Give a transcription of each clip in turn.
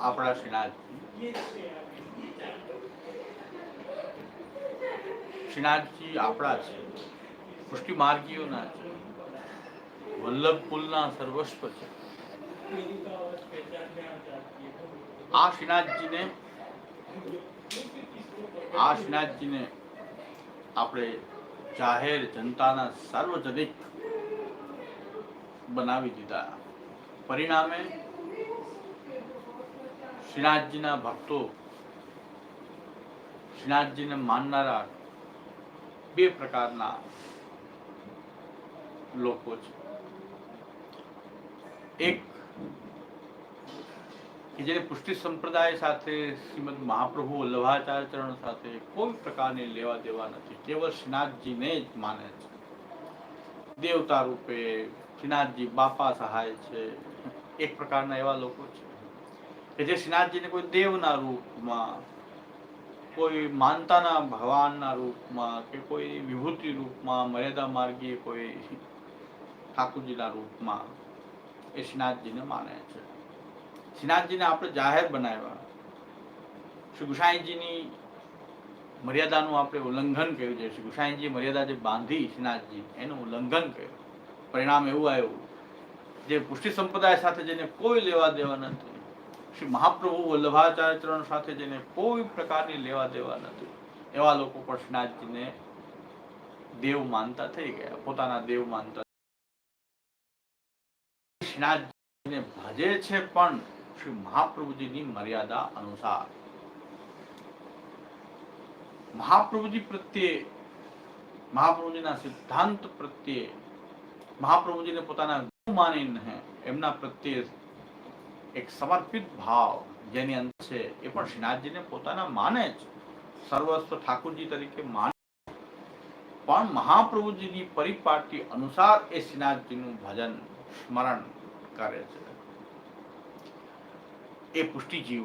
આપણા શ્રીનાથ શ્રીનાથજી આપણા છે. પુષ્ટિ માર્ગીઓના છે. વલ્લભ કુલના સર્વસ્વ છે. આ શ્રીનાથજીને આ શ્રીનાથજીને આપણે જાહેર જનતાના સાર્વજનિક બનાવી દીધા. પરિણામે શ્રીનાથજીના ભક્તો શ્રીનાથજીને માનનારા બે પ્રકારના લોકો છે એક કે જેને પુષ્ટિ સંપ્રદાય સાથે શ્રીમદ મહાપ્રભુ વલ્લભાચાર્ય ચરણ સાથે કોઈ પ્રકારની લેવા દેવા નથી કેવળ શ્રીનાથજીને જ માને છે દેવતા રૂપે શ્રીનાથજી બાપા સહાય છે એક પ્રકારના એવા લોકો છે કે જે શ્રીનાથજીને કોઈ દેવના રૂપમાં, કોઈ માનતાના ભગવાનના રૂપમાં કે કોઈ વિભૂતિ રૂપમાં, મર્યાદા માર્ગીય કોઈ ઠાકુરજીના રૂપમાં એ શ્રીનાથજીને માને છે. શ્રીનાથજીને આપણે જાહેર બનાવ્યા. શ્રી ગુસાઈજીની મર્યાદાનું આપણે ઉલ્લંઘન કર્યું છે. શ્રી ગુસાઈજી મર્યાદા જે બાંધી શ્રીનાથજી એનું ઉલ્લંઘન કર્યું. પરિણામ એવું આવ્યું. જે પુષ્ટિ સંપ્રદાય સાથે જેને કોઈ લેવા દેવા નથી. શ્રી મહાપ્રભુ વલ્લભાચાર્ય સાથે જેને કોઈ પ્રકારની લેવા દેવા નથી. એવા લોકો પણ શ્રીનાથજીને દેવ માનતા થઈ ગયા, પોતાના દેવ માનતા શ્રીનાથજીને ભજે છે પણ શ્રી મહાપ્રભુજીની મર્યાદા અનુસાર. મહાપ્રભુજી પ્રત્યે, મહાપ્રભુજીના સિદ્ધાંત પ્રત્યે, મહાપ્રભુજીને પોતાના ગુરુ માનીને એમના પ્રત્યે એક સમર્પિત ભાવ જેની અંદર છે, એ પણ શ્રીનાથજીને પોતાના માને જ સર્વસ્વ ઠાકુરજી તરીકે માને. પણ મહાપ્રભુજીની પરિપાટી અનુસાર એ શ્રીનાથજીનું ભજન સ્મરણ કરે છે. એ પુષ્ટિજીવ,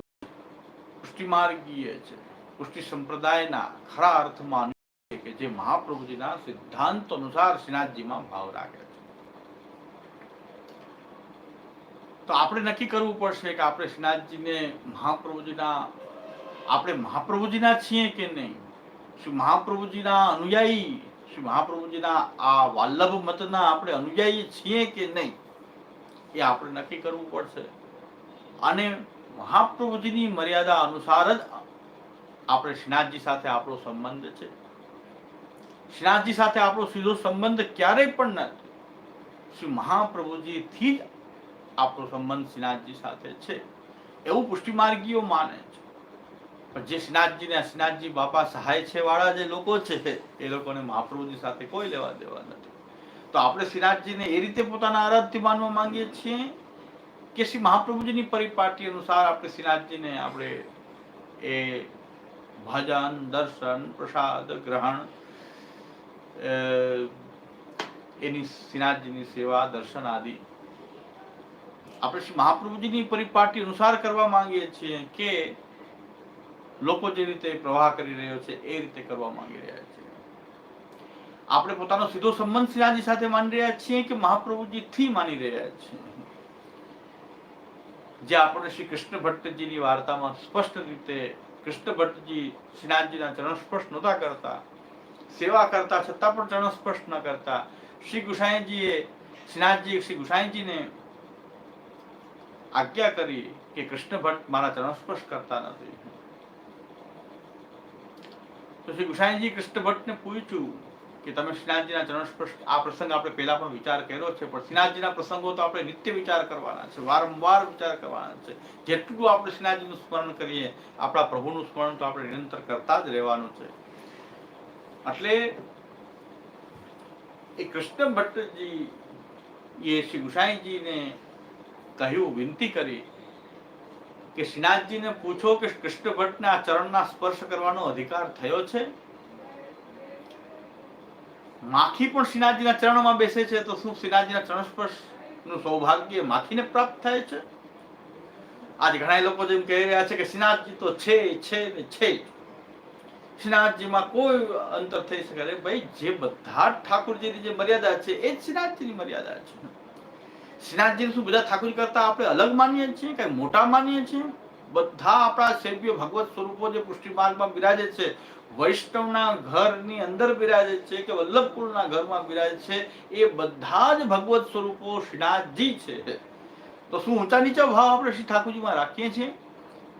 પુષ્ટિમાર્ગીય છે. પુષ્ટિ સંપ્રદાયના ખરા અર્થમાં કે જે મહાપ્રભુજીના સિદ્ધાંત અનુસાર શ્રીનાથજીમાં ભાવ રાખે છે તો આપણે નક્કી કરવું પડશે કે આપણે શ્રીનાથજીને મહાપ્રભુજીના, આપણે મહાપ્રભુજીના છીએ કે નહીં? શ્રી મહાપ્રભુજીના અનુયાયી શ્રી મહાપ્રભુજીના આ વાલ્લભ મતના આપણે અનુયાયી છીએ કે નહીં? એ આપણે નક્કી કરવું પડશે. અને મહાપ્રભુજીની મર્યાદા અનુસાર જ આપણે શ્રીનાથજી સાથે આપણો સંબંધ છે. શ્રીનાથજી સાથે આપણો સીધો સંબંધ ક્યારેય પણ નથી. શ્રી મહાપ્રભુજીથી જ આપણો સંબંધ શ્રીનાથજી સાથે છે. એવું પુષ્ટિમાર્ગીઓ માને છે. પણ જે શ્રીનાથજીને શ્રીનાથજી બાપા સહાય છે વાળા જે લોકો છે, એ લોકોને મહાપ્રભુજી સાથે કોઈ લેવા દેવા નથી. તો આપણે શ્રીનાથજીને એ રીતે પોતાના આરાધ્ય માનવા માંગીએ છીએ કે શ્રી મહાપ્રભુજીની પરિપાટી અનુસાર આપણે શ્રીનાથજીને આપણે એ ભજન, દર્શન, પ્રસાદ, ગ્રહણ એની શ્રીનાથજીની સેવા, દર્શન આદિ આપણે શ્રી મહાપ્રભુજીની પરિપાટી અનુસાર કરવા માંગીએ છીએ કે લોકો જે રીતે પ્રવાહ કરી રહ્યો છે, એ રીતે કરવા માંગી રહ્યા છે. આપણે પોતાનો સીધો સંબંધ શ્રીનાથજી સાથે માની રહ્યા છીએ કે મહાપ્રભુજી થી માની રહ્યા છીએ. જે આપણે શ્રી કૃષ્ણ ભટ્ટજીની વાર્તામાં સ્પષ્ટ રીતે કૃષ્ણ ભટ્ટજી શ્રીનાથજીના ચરણ સ્પર્શ નહોતા કરતા, સેવા કરતા, છતાં પણ ચરણ સ્પર્શ ન કરતા, શ્રી ગુસાઈજીએ શ્રીનાથજી શ્રી ગુસાઈજીને આજ્ઞા કરી કે કૃષ્ણ ભટ્ટ મારા ચરણ સ્પર્શ કરતા નથી. તો શ્રી ગુસાઈજી કૃષ્ણ ભટ્ટને પૂછ્યું કે તમે શ્રીનાથજીના ચરણ સ્પર્શ આ પ્રસંગ આપણે પહેલા પણ વિચાર કર્યો છે, પણ શ્રીનાથજીના પ્રસંગો તો આપણે નિત્ય વિચાર કરવાના છે, વારંવાર વિચાર કરવાના છે. જેટલું આપણે શ્રીનાથજીનું સ્મરણ કરીએ, આપણા પ્રભુનું સ્મરણ તો આપણે નિરંતર કરતા જ રહેવાનું છે. એટલે એ કૃષ્ણ ભટ્ટજી, એ શ્રી ગુસાઈજીને કહ્યું, વિનંતી કરી કે શ્રીનાથજીને પૂછો કે કૃષ્ણ ભટ્ટને ચરણના સ્પર્શ કરવાનો અધિકાર થયો છે? માખી પણ શ્રીનાથજીના ચરણોમાં બેસે છે, તો શું શ્રીનાથજીના ચરણ સ્પર્શનું સૌભાગ્ય માખીને પ્રાપ્ત થાય છે? આજ ઘણા લોકો જેમ કહી રહ્યા છે કે શ્રીનાથજી તો છે છે ને છે. શ્રીનાથજીમાં કોઈ અંતર થઈ શકે ભાઈ, જે બધા ઠાકોરજીની જે મર્યાદા છે, એ જ શ્રીનાથજીની મર્યાદા છે. શ્રીનાથજી શું બધા ઠાકોર કરતા આપણે અલગ માનીએ છીએ કઈ મોટા માનીએ છીએ? બધા આપણા સેવ્ય ભગવત સ્વરૂપો જે પુષ્ટિ માર્ગમાં બિરાજે છે, વૈષ્ણવના ઘરની અંદર બિરાજે છે કે વલ્લભકુળના ઘરમાં બિરાજે છે, એ બધા જ ભગવત સ્વરૂપો શ્રીનાથજી છે. તો શું ઊંચા નીચા ભાવ આપણે શ્રી ઠાકોરજીમાં રાખીએ છીએ?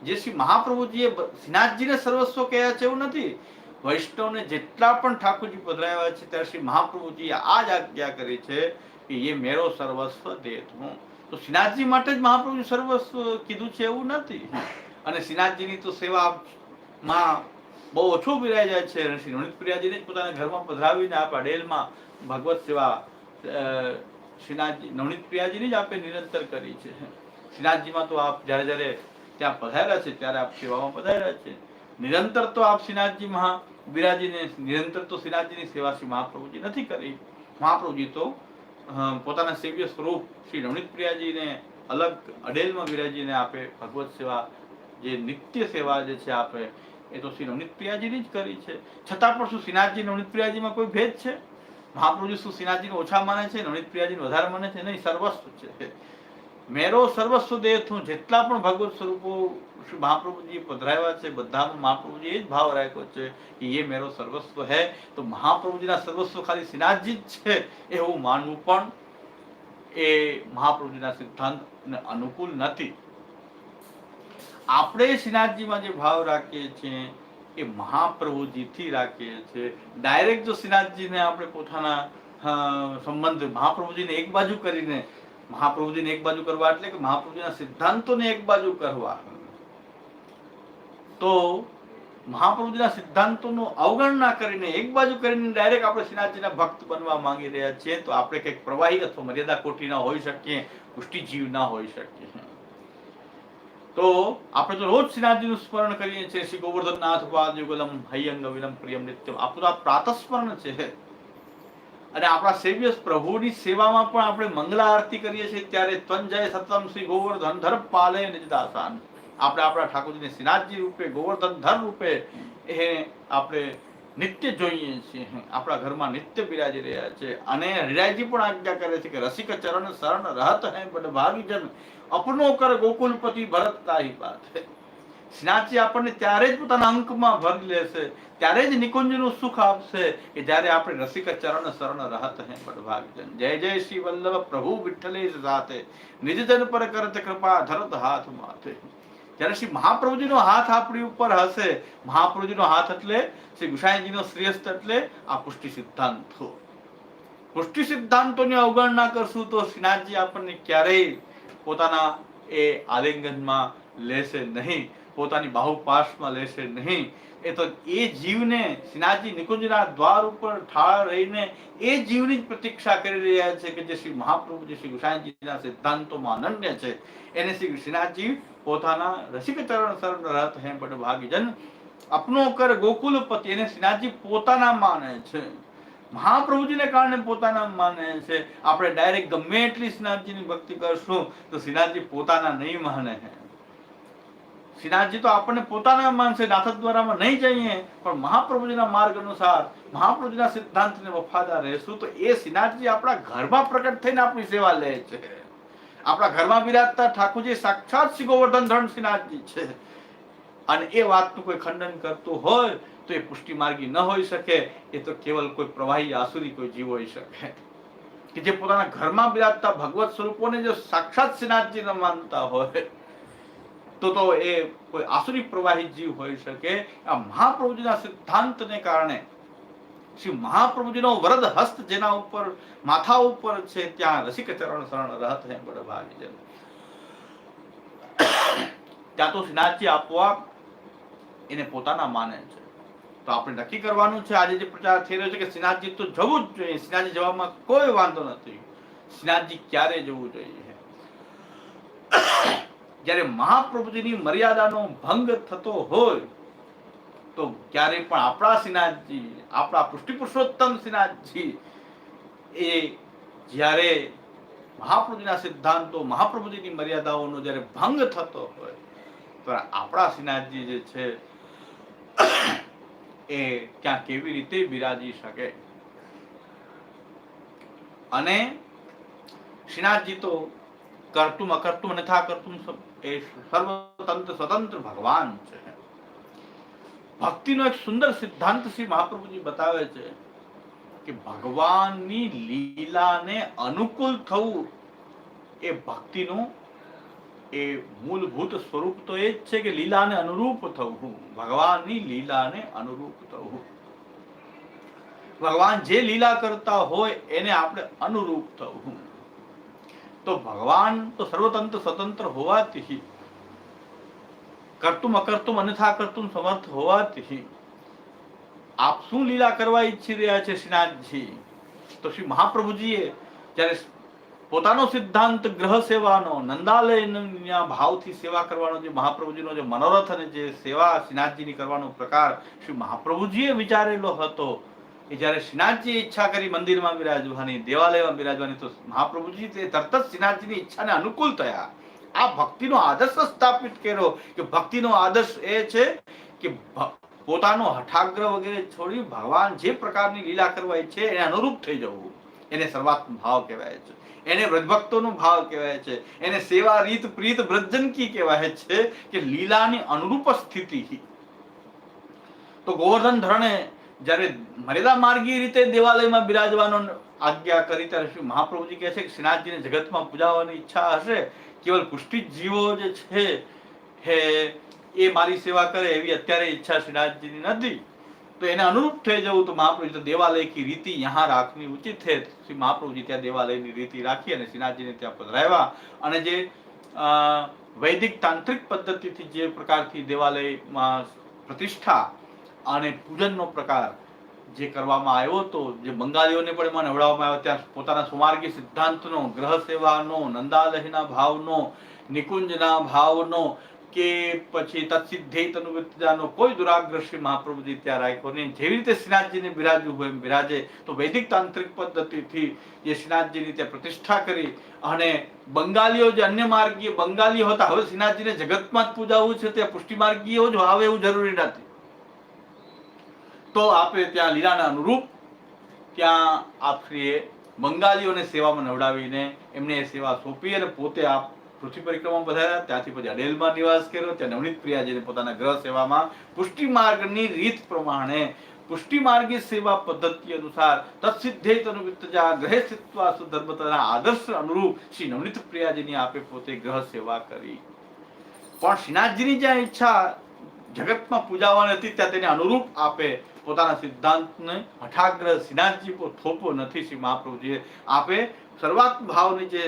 જે શ્રી મહાપ્રભુજીએ શ્રીનાથજીને સર્વસ્વ કહ્યા છે એવું નથી. વૈષ્ણવને જેટલા પણ ઠાકોરજી પધરાવ્યા છે, ત્યારે શ્રી મહાપ્રભુજીએ આ જ આજ્ઞા કરી છે કે એ મેરો સર્વસ્વ દેત હું તો શ્રીનાથજી માટે જ મહાપ્રભુ સર્વસ્વ કીધું છે એવું નથી. અને શ્રીનાથજીની તો સેવામાં બહુ ઓછો પીરાઈ જાય છે. અને શ્રી નવનીત પ્રિયાજીને પોતાના ઘરમાં પધરાવીને આપણા ડેલમાં ભગવત સેવા શ્રીનાથજી નવનીત પ્રિયાજીની જ આપે નિરંતર કરી છે. શ્રીનાથજીમાં તો આપ જ્યારે જ્યારે ત્યાં પધાર્યા છે, ત્યારે આપ સેવામાં પધાર્યા છે. નિરંતર તો આપ શ્રીનાથજી મહા બિરાજીને, નિરંતર તો શ્રીનાથજીની સેવા શ્રી મહાપ્રભુજી નથી કરી. મહાપ્રભુજી તો પોતાના સેવ્ય સ્વરૂપ શ્રી નવનીત પ્રિયાજીને અલગ અડેલમાં બિરાજીને આપે, ભગવત સેવા, જે નિત્ય સેવા જે છે આપે, એ તો શ્રી નવનીત પ્રિયાજીની જ કરી છે. છતાં પણ શું શ્રીનાથજી નવનીત પ્રિયાજીમાં કોઈ ભેદ છે? મહાપ્રભુજી શું શ્રીનાથજીને ઓછા માને છે? નવનીત પ્રિયાજીને વધારે માને છે? નહીં, સર્વસ્વ છે. મેરો સર્વસ્વ દેહ છું જેટલા પણ ભગવત સ્વરૂપો મહાપ્રભુજી પધરાવ્યા છે બધામાં મહાપ્રભુજી એ જ ભાવ રાખ્યો છે કે એ મેરો સર્વસ્વ હે. તો મહાપ્રભુજીના સર્વસ્વ ખાલી શ્રીનાથજી જ છે એવું માનવું પણ એ મહાપ્રભુજીના સિદ્ધાંતને અનુકૂળ નથી. આપણે શ્રીનાથજીમાં જે ભાવ રાખીએ છીએ, એ મહાપ્રભુજીથી રાખીએ છીએ. ડાયરેક્ટ જો શ્રીનાથજીને આપણે પોતાના સંબંધ, મહાપ્રભુજીને એક બાજુ કરીને મહાપ્રભુજીને એક બાજુ કરવા એટલે કે મહાપ્રભુજીના સિદ્ધાંતોને એક બાજુ કરવા. તો મહાપ્રભુજીના સિદ્ધાંતોનું અવગણના કરીને એક બાજુ કરીને ડાયરેક્ટ આપણે શ્રીનાથજીના ભક્ત બનવા માંગી રહ્યા છીએ, તો આપણે કંઈક પ્રવાહી અથવા મર્યાદા કોટીના હોઈ શકીએ, પુષ્ટિજીવ ના હોઈ શકીએ. તો આપણે તો રોજ શ્રીનાથજીનું સ્મરણ કરીએ છીએ, શ્રી ગોવર્ધનનાથ પાદ યુગલમ હૈયંગ વિલમ પ્રિયમ, નિત્યમ. આપણું આ પ્રાતસ્મરણ છે. અને આપણા સેવ્ય પ્રભુની સેવામાં પણ આપણે મંગલા આરતી કરીએ છીએ ત્યારે ત્વંજય સતમ શ્રી ગોવર્ધન ધર પાલે નિજદાસાન. આપણે આપણા ઠાકોરજીને શ્રીનાથજી રૂપે, ગોવર્ધન ધર રૂપે એ આપણે નિત્ય જોઈએ છીએ. આપણા ઘરમાં નિત્ય બિરાજી રહ્યા છે. અને હરિરાયજી પણ આજ્ઞા કરે છે કે રસિક ચરણ શરણ રહત હૈ બડ ભાગીજન અપનો કર ગોકુલપતિ ભરત તાહી બાત શ્રીનાથજી આપણને ત્યારે જ પોતાના અંકમાં ભરી લેશે, ત્યારે જ નિકુંજનું સુખ આપશે, કે જ્યારે આપણે રસિક ચરણ શરણ રહત હે પડભાગજન જય જય શ્રી વલ્લભ પ્રભુ વિઠ્ઠલેશ સાથે. નિજજન પર કરત કૃપા ધરત હાથ માથે. જ્યારે શ્રી મહાપ્રભુજીનો હાથ આપણી ઉપર હશે, મહાપ્રભુજીનો હાથ એટલે શ્રી ગુસાઈજીનો શ્રેષ્ઠ એટલે આ પુષ્ટિ સિદ્ધાંતો. પુષ્ટિ સિદ્ધાંતોની અવગણના કરશું તો શ્રીનાથજી આપણને ક્યારેય પોતાના એ આલિંગનમાં લેશે નહીં. પોતાની બાહુપાશમાં લેશે નહીં. એ તો એ જીવને શ્રીનાથજી નિકુંજના દ્વાર ઉપર ઠાળ રહીને એ જીવની જ પ્રતીક્ષા કરી રહ્યા છે કે જે શ્રી મહાપ્રભુજી શ્રી ગુસાઈજીના સિદ્ધાંતોમાં અનન્ય છે, એને શ્રી શ્રીનાથજી પોતાના રસિક ચરણ શરણ રહત હે બડ ભાગીજન અપનો કર ગોકુલપતિ, એને શ્રીનાથજી પોતાના માને છે. મહાપ્રભુજીને કારણે પોતાના માને છે. આપણે ડાયરેક્ટ ગમે એટલી શ્રીનાથજીની ભક્તિ કરશું તો શ્રીનાથજી પોતાના નહીં માને છે શ્રીનાથજી તો આપણને પોતાના માનશે નાથદ દ્વારામાં નહીં જઈએ, પણ મહાપ્રભુજીના માર્ગ અનુસાર, મહાપ્રભુજીના સિદ્ધાંતને વફાદાર રહેશું, તો એ શ્રીનાથજી આપણા ઘરમાં પ્રગટ થઈને આપણી સેવા લે છે. આપણા ઘરમાં બિરાજતા ઠાકોરજી સાક્ષાત શ્રી ગોવર્ધન ધન શ્રીનાથજી છે. અને એ વાતનું કોઈ ખંડન કરતું હોય, તો એ પુષ્ટિ માર્ગી ન હોઈ શકે, એ તો કેવલ કોઈ પ્રવાહી આસુરી કોઈ જીવ હોઈ શકે. કે જે પોતાના ઘરમાં બિરાજતા ભગવત સ્વરૂપોને જો સાક્ષાત શ્રીનાથજી ન માનતા હોય તો તો એ કોઈ આસુરી પ્રવાહી જીવ હોઈ શકે. આ મહાપ્રભુજીના સિદ્ધાંતને કારણે શ્રી મહાપ્રભુજીનો વરદ હસ્ત જેના ઉપર, માથા ઉપર છે, ત્યાં રસિક ચરણ શરણ રહત હે બડભાવી જન. ત્યાં તો શ્રીનાથજી આપવા એને પોતાના માને છે. તો આપણે નક્કી કરવાનું છે, આજે જે પ્રચાર થઈ રહ્યો છે કે શ્રીનાથજી તો જવું જ જોઈએ. શ્રીનાથજી જવામાં કોઈ વાંધો નથી. શ્રીનાથજી ક્યારે જવું જોઈએ? જ્યારે મહાપ્રભુજીની મર્યાદાનો ભંગ થતો હોય, તો ક્યારે પણ આપણા શ્રીનાથજી આપણા પુષ્ટિ પુરુષોત્તમ શ્રીનાથજી એ જ્યારે મહાપ્રભુજીના સિદ્ધાંતો, મહાપ્રભુજીની મર્યાદાઓનો જ્યારે ભંગ થતો હોય, તો આપણા શ્રીનાથજી જે છે, એ ત્યાં કેવી રીતે બિરાજી શકે? અને શ્રીનાથજી તો કરતું અકર્તું અન્યથા કરતું એ સર્વતંત્ર સ્વતંત્ર ભગવાન છે ભક્તિનો એક સુંદર સિદ્ધાંત શ્રી મહાપ્રભુજી બતાવે છે કે ભગવાનની લીલાને અનુકૂળ થવું એ ભક્તિનું એ મૂળભૂત સ્વરૂપ તો એ જ છે કે લીલાને અનુરૂપ થવું, ભગવાનની લીલાને અનુરૂપ થવું. ભગવાન જે લીલા કરતા હોય એને આપણે અનુરૂપ થવું. તો ભગવાન તો સર્વતંત્ર સ્વતંત્ર હોવાથી કરતું અકર્તું અન્યથા કરતું સમર્થ હોવાથી આપ શું લીલા કરવા ઈચ્છી રહ્યા છે શ્રીનાથજી? તો શ્રી મહાપ્રભુજીએ જ્યારે પોતાનો સિદ્ધાંત ગ્રહ સેવાનો, નંદાલયના ભાવથી સેવા કરવાનો જે મહાપ્રભુજીનો જે મનોરથ અને જે સેવા શ્રીનાથજીની કરવાનો પ્રકાર શ્રી મહાપ્રભુજીએ વિચારેલો હતો એ જ્યારે શ્રીનાથજીએ ઈચ્છા કરી મંદિરમાં બિરાજવાની, દેવાલયમાં બિરાજવાની, તો મહાપ્રભુજી તે તરત જ શ્રીનાથજીની ઈચ્છાને અનુકૂળ થયા. આ ભક્તિનો આદર્શ સ્થાપિત કર્યો કે ભક્તિનો આદર્શ એ છે કે પોતાનો હઠાગ્રહ વગેરે છોડી ભગવાન જે પ્રકારની લીલા કરવા ઈચ્છે એને અનુરૂપ થઈ જવું. એને સર્વાત્મ ભાવ કહેવાય છે. એને વ્રજભક્તોનો ભાવ કહેવાય છે. એને સેવા રીત પ્રીત વ્રજનકી કહેવાય છે કે લીલાની અનુરૂપ સ્થિતિ. તો ગોવર્ધન ધરણે જ્યારે મર્યાદા માર્ગી રીતે દેવાલયમાં બિરાજવાનો આજ્ઞા કરી, ત્યારે શ્રી મહાપ્રભુજી કહે છે કે શ્રીનાથજીને જગતમાં પૂજાવાની ઈચ્છા હશે. કેવલ પુષ્ટિ જીવો જે છે હે, એ મારી સેવા કરે એવી અત્યારે ઈચ્છા શ્રીનાથજીની નથી. તો એને અનુરૂપ થઈ જવું તો મહાપ્રભુજી તો દેવાલય કી રીતિ યહાં રાખવી ઉચિત છે. શ્રી મહાપ્રભુજી ત્યાં દેવાલયની રીતિ રાખી અને શ્રીનાથજીને ત્યાં પધરાવ્યા. અને જે વૈદિક તાંત્રિક પદ્ધતિથી જે પ્રકારથી દેવાલયમાં પ્રતિષ્ઠા અને પૂજનનો પ્રકાર જે કરવામાં આવ્યો હતો, જે બંગાળીઓને પણ એમાં નવડાવવામાં આવ્યો, ત્યાં પોતાના સુમાર્ગી સિદ્ધાંતનો ગ્રહ સેવાનો નંદાલહીના ભાવનો, નિકુંજના ભાવનો કે પછી તત્સિદ્ધે તનુવૃત્તિજાનો કોઈ દુરાગ્રહ શ્રી મહાપ્રભુજી ત્યાં રાખ્યો નહીં. જેવી રીતે શ્રીનાથજીને બિરાજવું હોય એમ બિરાજે, તો વૈદિક તાંત્રિક પદ્ધતિથી જે શ્રીનાથજીની ત્યાં પ્રતિષ્ઠા કરી અને બંગાળીઓ જે અન્ય માર્ગીય બંગાળીઓ હતા, હવે શ્રીનાથજીને જગતમાં જ પૂજાવું છે તે પુષ્ટિ માર્ગીયો જ આવે એવું જરૂરી નથી. તો આપણે ત્યાં લીલાના અનુરૂપ ત્યાં આપશ્રીએ બંગાળીઓને સેવામાં નવડાવીને એમને એ સેવા સોંપી અને પોતે આપ પૃથ્વી પરિક્રમા પધાર્યા. ત્યાંથી પછી અડેલમાં નિવાસ કર્યો. ત્યાં નવનીત પ્રિયાજીને પોતાના ગ્રહ સેવામાં પુષ્ટિ માર્ગની રીત પ્રમાણે પુષ્ટિ માર્ગી સેવા પદ્ધતિ અનુસાર તત્સિદ્ધે તનુવિત્તજા ગ્રહે સ્થિત્વા સુધર્મતાના આદર્શ અનુરૂપ શ્રી નવનીત પ્રિયાજીની આપે પોતે ગ્રહ સેવા કરી. પણ શ્રીનાથજીની જ્યાં ઈચ્છા જગતમાં પૂજાવાની હતી, ત્યાં તેને અનુરૂપ આપે પોતાના સિદ્ધાંતને હઠાગ્રહ પર થોપો નથી શ્રી મહાપ્રભુજીએ આપે. સર્વાત્મ ભાવની જે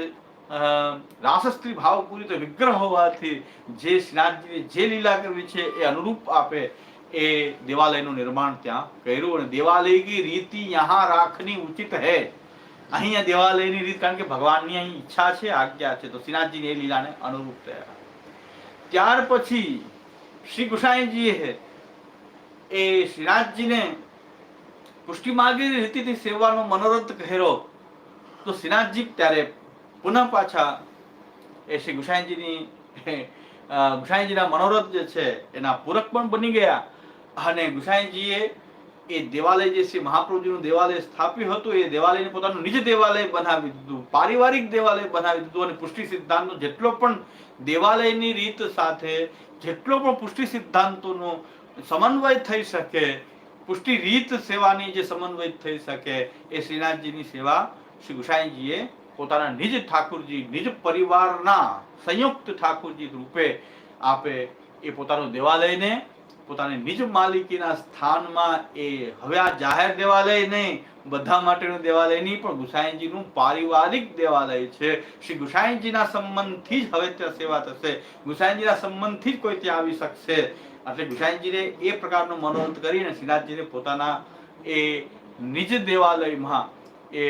રાસસ્ત્રી ભાવ પૂરી તો વિગ્રહ હોવાથી જે શ્રીનાથજીને જે લીલા કરવી છે એ અનુરૂપ આપે એ દેવાલયનું નિર્માણ ત્યાં કર્યું અને દેવાલય કી રીતિ યહાં રાખની ઉચિત હૈ. અહીંયા દેવાલયની રીત, કારણ કે ભગવાનની અહીં ઈચ્છા છે, આજ્ઞા છે, તો શ્રીનાથજીની એ લીલાને અનુરૂપ થયા ત્યાર પછી શ્રી ગુસાઈજીએ એ શ્રીનાથજીને પુષ્ટિ માર્ગી રીતિથી સેવાનો મનોરથ કહેરો તો શ્રીનાથજી ત્યારે પુનઃ પાછા એ શ્રી ગુસાઈજીની ગુસાઈજીના મનોરથ જે છે એના પૂરક પણ બની ગયા. અને ગુસાઈજીએ એ દેવાલય જે શ્રી મહાપ્રભુજીનું દેવાલય સ્થાપ્યું હતું, એ દેવાલયને પોતાનું નિજ દેવાલય બનાવી દીધું, પારિવારિક દેવાલય બનાવી દીધું અને પુષ્ટિ સિદ્ધાંતનો જેટલો પણ દેવાલયની રીત સાથે, જેટલો પણ પુષ્ટિ સિદ્ધાંતોનો સમન્વય થઈ શકે, પુષ્ટિ રીત સેવાની જે સમન્વય થઈ શકે, એ શ્રીનાથજીની સેવા શ્રી ગુસાઈજીએ પોતાના નિજ ઠાકુરજી, નિજ પરિવારના સંયુક્ત ઠાકુરજી રૂપે આપે એ પોતાનું દેવાલયને, પોતાની નિજ માલિકીના સ્થાનમાં એ હવે આ જાહેર દેવાલય નહીં, બધા માટેનું દેવાલય નહીં, પણ ગુસાઈજીનું પારિવારિક દેવાલય છે. શ્રી ગુસાઈજીના સંબંધથી જ હવે ત્યાં સેવા થશે. ગુસાઈજીના સંબંધથી જ કોઈ ત્યાં આવી શકશે. એટલે ગુસાઈજીને એ પ્રકારનો મનોરથ કરીને શ્રીનાથજીને પોતાના એ નિજ દેવાલયમાં, એ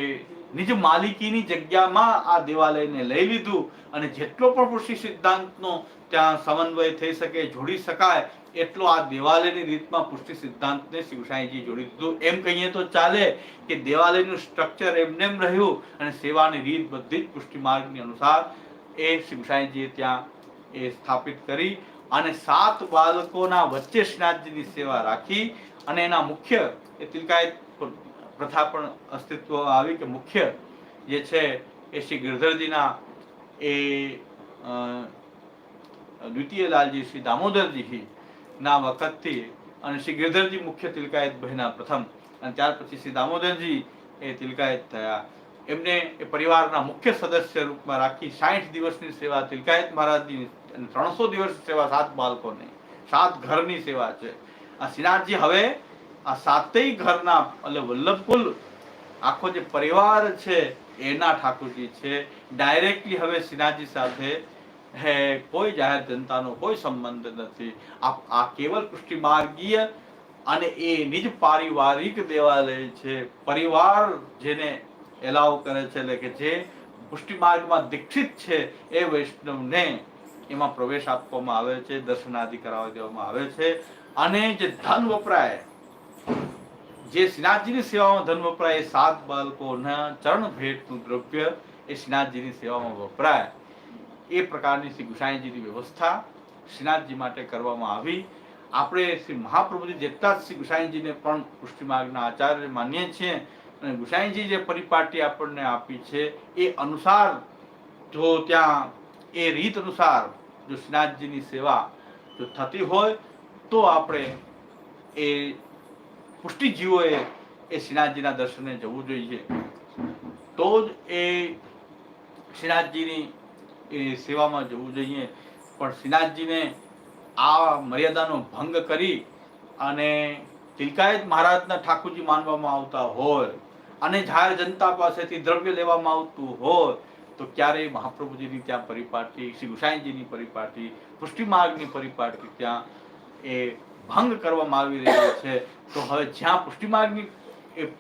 નિજ માલિકીની જગ્યામાં આ દેવાલયને લઈ લીધું અને જેટલો પણ કૃષિ સિદ્ધાંતનો ત્યાં સમન્વય થઈ શકે, જોડી શકાય, એટલો આ દેવાલયની રીતમાં પુષ્ટિ સિદ્ધાંતને શિવસાઈજી જોડી દીધું. એમ કહીએ તો ચાલે કે દેવાલયનું સ્ટ્રક્ચર એમનેમ રહ્યું અને સેવાની રીત બધી જ પુષ્ટિ માર્ગની અનુસાર એ શિવસાઈજીએ ત્યાં એ સ્થાપિત કરી અને સાત બાળકોના વચ્ચે શ્રીનાથજીની સેવા રાખી અને એના મુખ્ય એ તિલકાયત પ્રથા પણ અસ્તિત્વ આવી કે મુખ્ય જે છે એ શ્રી ગિરધરજીના એ દ્વિતીય લાલજી શ્રી દામોદરજી ના વખતથી અને શ્રી ગિરધરજી મુખ્ય તિલકાયત બહેના પ્રથમ અને ત્યાર પછી શ્રી દામોદરજી એ તિલકાયત થયા. એમને એ પરિવારના મુખ્ય સદસ્ય રૂપમાં રાખી સાઠ દિવસની સેવા તિલકાયત મહારાજની ત્રણસો દિવસ સેવા સાત બાળકોની, સાત ઘરની સેવા છે. આ શ્રીનાથજી હવે આ સાતેય ઘરના, એટલે વલ્લભકુલ આખો જે પરિવાર છે, એના ઠાકોરજી છે. ડાયરેક્ટલી હવે શ્રીનાથજી સાથે હે, કોઈ જાહેર જનતાનો કોઈ સંબંધ નથી. આ આ કેવલ પુષ્ટિ માર્ગીય અને એ નિજ પારિવારિક દેવાલય છે. પરિવાર જેને એલાવ કરે છે, એટલે કે જે પુષ્ટિ માર્ગમાં દીક્ષિત છે એ વૈષ્ણવને એમાં પ્રવેશ આપવામાં આવે છે, દર્શનાદિ કરાવી દેવામાં આવે છે. અને જે ધન વપરાય, જે શ્રીનાથજીની સેવામાં ધન વપરાય, એ સાત બાળકોના ચરણ ભેટનું દ્રવ્ય એ શ્રીનાથજીની સેવામાં વપરાય. એ પ્રકારની શ્રી ગુસાઈજીની વ્યવસ્થા શ્રીનાથજી માટે કરવામાં આવી. આપણે શ્રી મહાપ્રભુજી જેટલા જ શ્રી ગુસાઈજીને પણ પુષ્ટિમાર્ગના આચાર્ય માનીએ છીએ અને ગુસાઈજી જે પરિપાટી આપણને આપી છે, એ અનુસાર જો ત્યાં એ રીત અનુસાર જો શ્રીનાથજીની સેવા જો થતી હોય, તો આપણે એ પુષ્ટિજીવોએ એ શ્રીનાથજીના દર્શને જવું જોઈએ. તો જ એ શ્રીનાથજીની એ સેવામાં જવું જોઈએ. પણ શ્રીનાથજીને આ મર્યાદાનો ભંગ કરી અને તિલકાયત મહારાજના ઠાકોરજી માનવામાં આવતા હોય અને જાહેર જનતા પાસેથી દ્રવ્ય લેવામાં આવતું હોય તો ક્યારેય મહાપ્રભુજીની ત્યાં પરિપાટી, શ્રી ગુસાઈજીની પરિપાટી પુષ્ટિ માર્ગની પરિપાટી ત્યાં એ ભંગ કરવામાં આવી રહ્યો છે. તો હવે જ્યાં પુષ્ટિ માર્ગની એ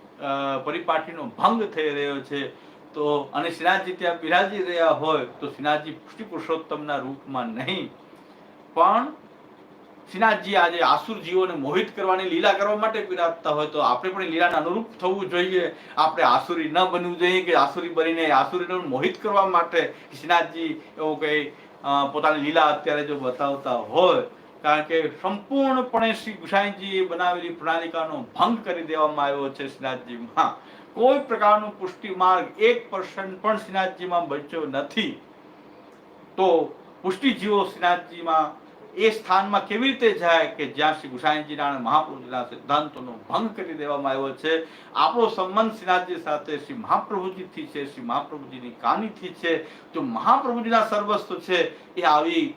પરિપાટીનો ભંગ થઈ રહ્યો છે, તો અને શ્રીનાથજી ત્યાં બિરાજી રહ્યા હોય, તો શ્રીનાથજી પુષ્ટિ પુરુષોત્તમના રૂપમાં નહીં. પણ શ્રીનાથજી આજે આસુર જીવોને મોહિત કરવાની લીલા કરવા માટે બિરાજતા હોય તો આપણે પણ લીલાને અનુરૂપ થવું જોઈએ. આપણે આસુરી ન બનવું જોઈએ કે આસુરી બનીને આસુરીને મોહિત કરવા માટે શ્રીનાથજી એવું કઈ પોતાની લીલા અત્યારે જો બતાવતા હોય. કારણ કે સંપૂર્ણપણે શ્રી ગુસાઈજીએ બનાવેલી પ્રણાલિકાનો ભંગ કરી દેવામાં આવ્યો છે શ્રીનાથજીમાં કોઈ પ્રકારનો પુષ્ટિ માર્ગ એક પર્સન્ટ પણ શ્રીનાથજીમાં બચ્યો નથી. તો પુષ્ટિ જીવો શ્રીનાથજીમાં એ સ્થાનમાં કેવી રીતે જાય કે જ્યાં શ્રી ગુસાઈજીના અને મહાપ્રભુજીના સિદ્ધાંતોનો ભંગ કરી દેવામાં આવ્યો છે? આપણો સંબંધ શ્રીનાથજી સાથે શ્રી મહાપ્રભુજીથી છે, શ્રી મહાપ્રભુજીની કાનીથી છે. તો મહાપ્રભુજીના સર્વસ્વ છે એ આવી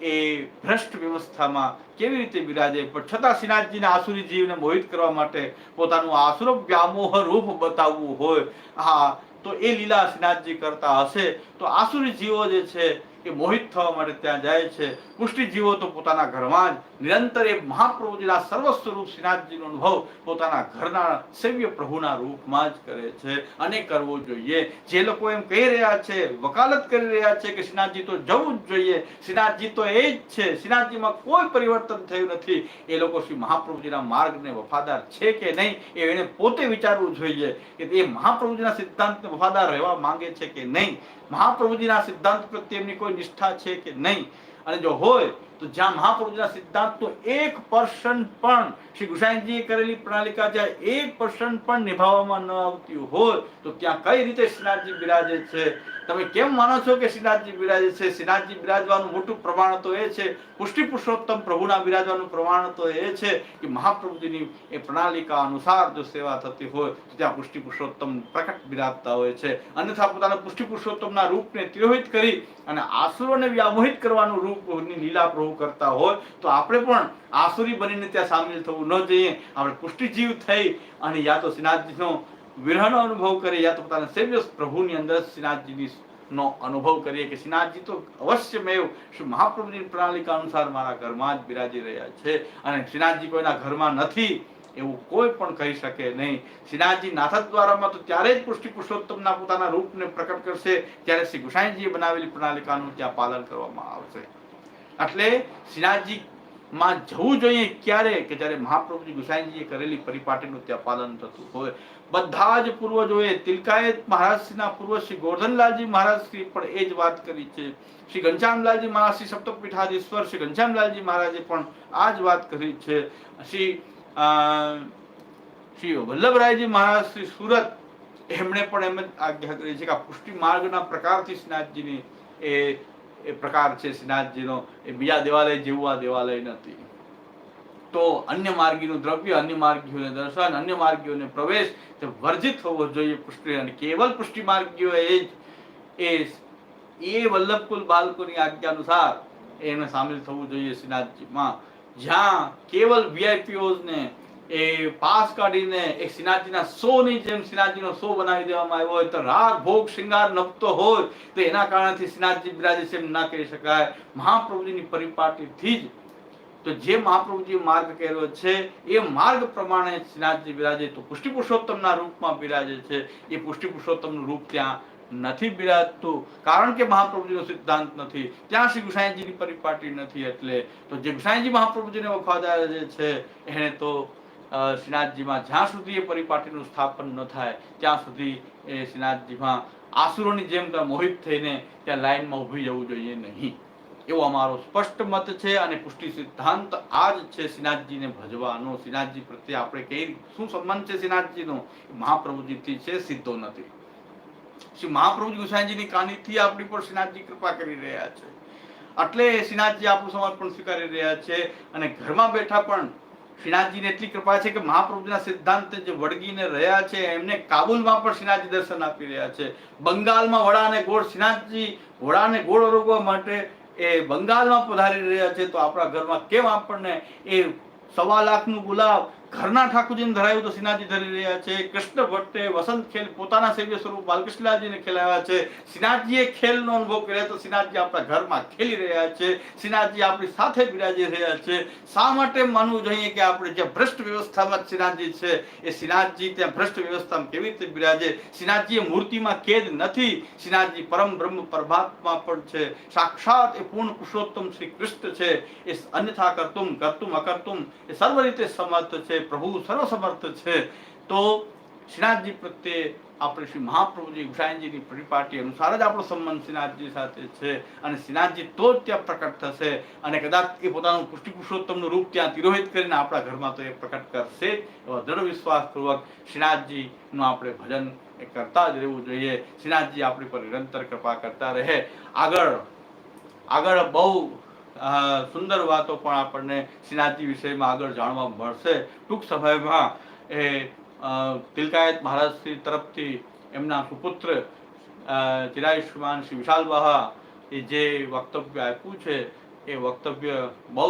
એ ભ્રષ્ટ વ્યવસ્થામાં કેવી રીતે બિરાજે? પણ છતાં શ્રીનાથજીને આસુરી જીવને મોહિત કરવા માટે પોતાનું આસુર વ્યામોહ રૂપ બતાવવું હોય. હા, તો એ લીલા શ્રીનાથજી કરતા હશે. તો આસુરી જીવો જે છે એ મોહિત થવા માટે ત્યાં જાય છે. પુષ્ટિ જીવો તો પોતાના ઘરમાં જ નિરંતર એ મહાપ્રભુજીના સર્વ સ્વરૂપ શ્રીનાથજીનો અનુભવ પોતાના ઘરના સેવ્ય પ્રભુના રૂપમાં જ કરે છે. અને કરવો જોઈએ. જે લોકો એમ કહી રહ્યા છે, વકાલત કરી રહ્યા છે કે શ્રીનાથજી તો જવું જ જોઈએ. શ્રીનાથજી તો એ જ છે. શ્રીનાથજીમાં કોઈ પરિવર્તન થયું નથી. એ લોકો શ્રી મહાપ્રભુજીના માર્ગને વફાદાર છે કે નહીં એ એને પોતે વિચારવું જોઈએ કે એ મહાપ્રભુજીના સિદ્ધાંતને વફાદાર રહેવા માંગે છે કે નહીં. મહાપ્રભુજીના સિદ્ધાંત પ્રત્યે એમની કોઈ નિષ્ઠા છે કે નહીં? અને જો હોય તો જ્યાં મહાપ્રભુજીના સિદ્ધાંતનો એક પર્સન પણ શ્રી ગુસાઈજીએ કરેલી પ્રણાલિકા જ્યાં એક પર્સન પણ નિભાવવામાં ન આવતી હોય તો ત્યાં કઈ રીતે શ્રીનાથજી બિરાજે છે? તમે કેમ માનો છો કે શ્રીનાથજી બિરાજે છે? શ્રીનાથજી બિરાજવાનું મોટું પ્રમાણ તો એ છે, પુષ્ટિ પુરુષોત્તમ પ્રભુના બિરાજવાનું પ્રમાણ તો એ છે કે મહાપ્રભુજીની એ પ્રણાલિકા અનુસાર જો સેવા થતી હોય, તો ત્યાં પુષ્ટિ પુરુષોત્તમ પ્રકટ બિરાજતા હોય છે. અન્યથા પોતાના પુષ્ટિ પુરુષોત્તમના રૂપને તિરોહિત કરી અને આસુરોને વ્યામોહિત કરવાનું રૂપની લીલા પ્રભુ કરતા હોય, તો આપણે પણ આસુરી બનીને ત્યાં સામેલ થવું ન જોઈએ. આપણે પુષ્ટિજીવ થઈ અને યા તો શ્રીનાથજીનો વિરહનો અનુભવ કરીએ, યા તો પોતાના સેવ્ય પ્રભુની અંદર શ્રીનાથજીની નો અનુભવ કરીએ કે શ્રીનાથજી તો અવશ્યમેવ શ્રી મહાપ્રભુની પ્રણાલિકા અનુસાર મારા ઘરમાં જ બિરાજી રહ્યા છે અને શ્રીનાથજી કોઈના ઘરમાં નથી એવું કોઈ પણ કહી શકે નહીં. શ્રીનાથજી નાથક દ્વારામાં તો ત્યારે જ પુષ્ટિ પુરુષોત્તમના પોતાના રૂપને પ્રકટ કરશે, ત્યારે શ્રી ગુસાઈજીએ બનાવેલી પ્રણાલિકાનું ત્યાં પાલન કરવામાં આવશે. એટલે શ્રીનાથજી જવું જોઈએ ક્યારે? કે જ્યારે મહાપ્રભુજી ગુસાઈજીએ કરેલી પરિપાટીનું ત્યાં પાલન થતું હોય. બધા જ પૂર્વજોએ તિલકાયત મહારાજશ્રીના પૂર્વ શ્રી ગોરધનલાલજી મહારાજશ્રી પણ એ જ વાત કરી છે. શ્રી ઘનશ્યામલાલજી મહારાજ, શ્રી સપ્તપીઠાધીશ્વર, શ્રી ઘનશ્યામલાલજી મહારાજે પણ આ જ વાત કરી છે. શ્રી શ્રી વલ્લભરાયજી મહારાજ, શ્રી સુરત, એમણે પણ એમ જ આજ્ઞા કરી છે કે આ પુષ્ટિ માર્ગના પ્રકારથી શ્રીનાથજીની એ એ પ્રકાર છે શ્રીનાથજીનો એ બીજા દેવાલય જેવું આ દેવાલય નથી. તો અન્ય માર્ગીનું દ્રવ્ય અન્ય માર્ગીઓને દર્શન અન્ય માર્ગીઓને પ્રવેશ તે વર્જિત હોવો જોઈએ પુષ્ટિ. અને કેવલ પુષ્ટિ માર્ગીઓ એ જ એ એ વલ્લભકુલ બાળકોની આજ્ઞા અનુસાર એને સામેલ થવું જોઈએ શ્રીનાથજીમાં જ્યાં કેવલ વીઆઈપીઓને એ પાસ કાઢીને એક શ્રીનાથજીના શોની જેમ શ્રીનાથજીનો શો બનાવી દેવામાં આવ્યો હોય તો રાગ, ભોગ, શૃંગાર નપતો હોય તો એના કારણથી શ્રીનાથજી બિરાજે છે એમ ના કહી શકાય. મહાપ્રભુજીની પરિપાટીથી જ. તો જે મહાપ્રભુજી માર્ગ કર્યો છે, એ માર્ગ પ્રમાણે શ્રીનાથજી બિરાજે તો પુષ્ટિ પુરુષોત્તમના રૂપમાં બિરાજે છે. એ પુષ્ટિ પુરુષોત્તમનું રૂપ ત્યાં નથી બિરાજતું. કારણ કે મહાપ્રભુજીનો સિદ્ધાંત નથી. ત્યાં શ્રી ગુસાઈજીની પરિપાટી નથી એટલે તો જે ગુસાઈજી મહાપ્રભુજીને વફાદાર જે છે, એને તો શ્રીનાથજીમાં જ્યાં સુધી એ પરિપાટીનું સ્થાપન ન થાય, ત્યાં સુધી એ શ્રીનાથજીમાં આસુરોની જેમ મોહિત થઈને ત્યાં લાઈનમાં ઊભી જવું જોઈએ નહીં. એવો અમારો સ્પષ્ટ મત છે અને પુષ્ટિ સિદ્ધાંત આ જ છે શ્રીનાથજીને ભજવાનો. શ્રીનાથજી પ્રત્યે આપણે કઈ શું સંબંધ છે શ્રીનાથજીનો? મહાપ્રભુજીથી છે, સીધો નથી. શ્રી મહાપ્રભુજી ગુસાઈજીની કાનીથી આપણી પર શ્રીનાથજી કૃપા કરી રહ્યા છે. એટલે શ્રીનાથજી આપણું સમર્પણ સ્વીકારી રહ્યા છે અને ઘરમાં બેઠા પણ શ્રીનાથજીને એટલી કૃપા છે કે મહાપ્રભુના સિદ્ધાંત જે વળગીને રહ્યા છે, એમને કાબુલમાં પણ શ્રીનાથજી દર્શન આપી રહ્યા છે. બંગાળમાં વડાને ગોળ શ્રીનાથજી વડાને ગોળ રોકવા માટે એ બંગાળમાં પધારી રહ્યા છે. તો આપણા ઘરમાં કેમ આપણને એ સવા લાખનું ગુલાબ ઘરના ઠાકોરજીને ધરાયું તો સિનાજી ધરી રહ્યા છે, કૃષ્ણ ભટ્ટે વસંત ખેલ પોતાના સેવ્ય સ્વરૂપ બાલકૃષ્ણલાલજીને ખેલાવ્યા છે. સિનાજીએ ખેલનો અનુભવ કર્યો તો સિનાજી આપણા ઘરમાં ખેલી રહ્યા છે. સિનાજી આપણી સાથે બિરાજી રહ્યા છે. શા માટે માનવું જોઈએ કે આપણે જે ભ્રષ્ટ વ્યવસ્થામાં સિનાજી છે, એ શ્રીનાથજી ત્યાં ભ્રષ્ટ વ્યવસ્થામાં કેવી રીતે બિરાજે? સિનાજીએ મૂર્તિમાં કેદ નથી. શ્રીનાથજી પરમ બ્રહ્મ પરમાત્મા પણ છે. સાક્ષાત એ પૂર્ણ પુરુષોત્તમ શ્રી કૃષ્ણ છે. એ અન્યથા કરતુમ કરતુમ અકર્તુમ એ સર્વ રીતે સમર્થ છે. પ્રભુ સર્વસમર્થ છે, તો શ્રીનાથજી પ્રત્યે આપણે શ્રી મહાપ્રભુજી ગુસાઈજીની પરિપાટી અનુસાર જ આપણો સંબંધ શ્રીનાથજી સાથે છે અને શ્રીનાથજી તો જ ત્યાં પ્રકટ થશે અને કદાચ એ પોતાનું પુષ્ટિ પુરુષોત્તમનું રૂપ ત્યાં તિરોહિત કરીને આપણા ઘરમાં તો એ પ્રકટ કરશે એવો દ્રઢ વિશ્વાસપૂર્વક શ્રીનાથજીનું આપણે ભજન એ કરતા જ રહેવું જોઈએ. શ્રીનાથજી આપણી પર નિરંતર કૃપા કરતા રહે. આગળ આગળ બહુ સુંદર વાતો પણ આપણને શ્રીનાથજી વિષયમાં આગળ જાણવા મળશે. ટૂંક સમયમાં એ તિલકાયત મહારાજશ્રી તરફથી એમના સુપુત્ર ચિરાયુષ્માન શ્રી વિશાલ બહા એ જે વક્તવ્ય આપ્યું છે, એ વક્તવ્ય બહુ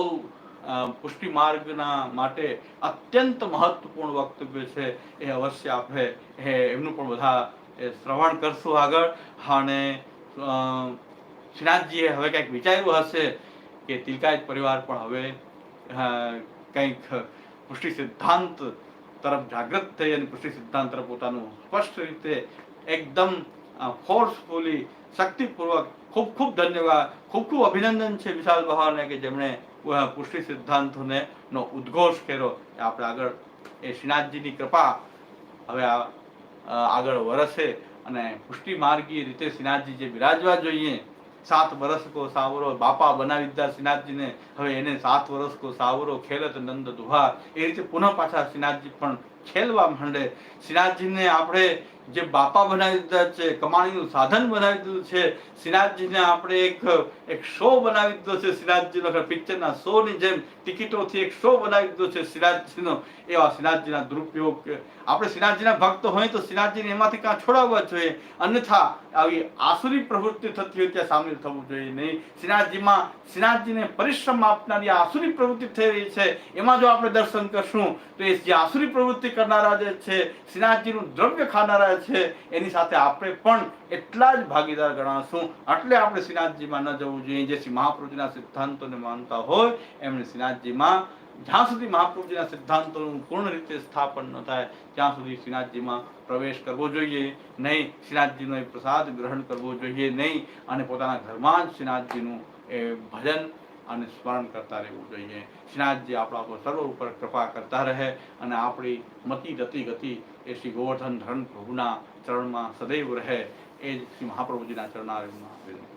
પુષ્ટિ માર્ગના માટે અત્યંત મહત્વપૂર્ણ વક્તવ્ય છે એ અવશ્ય આપણે એ એમનું પણ બધા એ શ્રવણ કરશું આગળ. અને શ્રીનાથજીએ હવે કંઈક વિચાર્યું હશે કે તિલકાયત પરિવાર પણ હવે કંઈક પુષ્ટિ સિદ્ધાંત તરફ જાગૃત થઈ અને પુષ્ટિ સિદ્ધાંત તરફ પોતાનું સ્પષ્ટ રીતે એકદમ ફોર્સફુલી શક્તિપૂર્વક ખૂબ ખૂબ ધન્યવાદ, ખૂબ ખૂબ અભિનંદન છે વિશાલ ભવાને કે જેમણે પુષ્ટિ સિદ્ધાંતોને નો ઉદ્ઘોષ કર્યો. કે આપણે આગળ, એ શ્રીનાથજીની કૃપા હવે આગળ વરસે અને પુષ્ટિ માર્ગીય રીતે શ્રીનાથજી જે બિરાજવા જોઈએ. સાત વર્ષ કો સાવરો બાપા બનાવી દીધા શ્રીનાથજીને. હવે એને સાત વર્ષ કો સાવરો ખેલત નંદ દુહા એ રીતે પુનઃ પાછા શ્રીનાથજી પણ ખેલવા માંડે. શ્રીનાથજીને આપણે જે બાપા બનાવી દીધા છે, કમાણીનું સાધન બનાવી દીધું છે શ્રીનાથજીને આપણે એક એક શો બનાવી દીધો છે શ્રીનાથજીનો પિક્ચરના શોની જેમ ટિકિટોથી એક શો બનાવી દીધો છે શ્રીનાથજીનો એવા શ્રીનાથજીના દુરુપયોગ આપણે શ્રીનાથજીના ભક્ત હોય તો શ્રીનાથજીને એમાંથી કાં છોડાવવા જોઈએ, અન્યથા આવી આસુરી પ્રવૃત્તિ થતી હોય ત્યાં સામેલ થવું જોઈએ નહીં. શ્રીનાથજીમાં શ્રીનાથજીને પરિશ્રમ આપનારી આસુરી પ્રવૃત્તિ થઈ રહી છે, એમાં જો આપણે દર્શન કરશું, તો એ જે આસુરી પ્રવૃત્તિ કરનારા જે છે શ્રીનાથજીનું દ્રવ્ય ખાનારા છે, એની સાથે આપણે પણ એટલા જ ભાગીદાર ગણાશું. એટલે આપણે શ્રીનાથજીમાં ન જવું જોઈએ. જે મહાપ્રભુજીના સિદ્ધાંતોને માનતા હોય, એમણે શ્રીનાથજીમાં જ્યાં સુધી મહાપ્રભુજીના સિદ્ધાંતોનું પૂર્ણ રીતે સ્થાપન ન થાય, ત્યાં સુધી શ્રીનાથજીમાં પ્રવેશ કરવો જોઈએ. નહીં, શ્રીનાથજીનો એ પ્રસાદ ગ્રહણ કરવો જોઈએ નહીં અને પોતાના ઘરમાં જ શ્રીનાથજીનું એ ભજન અને સ્મરણ કરતા રહેવું જોઈએ. શ્રીનાથજી આપણા પર સર્વ ઉપર કૃપા કરતા રહે અને આપણી મતિ ગતિ ગતિ એ શ્રી ગોવર્ધન ધરણ પ્રભુના ચરણમાં સદૈવ રહે એ જ શ્રી મહાપ્રભુજીના ચરણારવિંદમાં આવેલું.